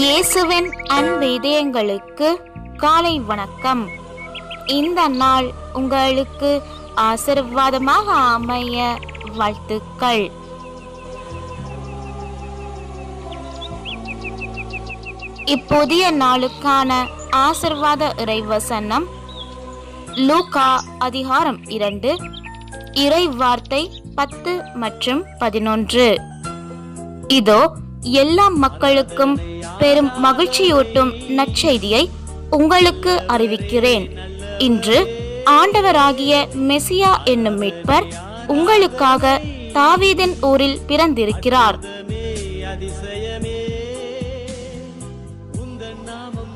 இயேசுவின் அன்பு இதயங்களுக்கு காலை வணக்கம். இந்த நாள் உங்களுக்கு ஆசீர்வாதமாக அமைய வாழ்த்துக்கள். இப்புதிய நாளுக்கான ஆசிர்வாத இறைவசனம் லூகா அதிகாரம் இரண்டு இறை வார்த்தை பத்து மற்றும் பதினொன்று. இதோ எல்லா மக்களுக்கும் பெரும் மகிழ்ச்சியூட்டும் நற்செய்தியை உங்களுக்கு அறிவிக்கிறேன். இன்று ஆண்டவராகிய மெசியா என்னும் மீட்பர் உங்களுக்காக தாவீதன் ஊரில் பிறந்திருக்கிறார். அதிசயமே உந்தன் நாமம்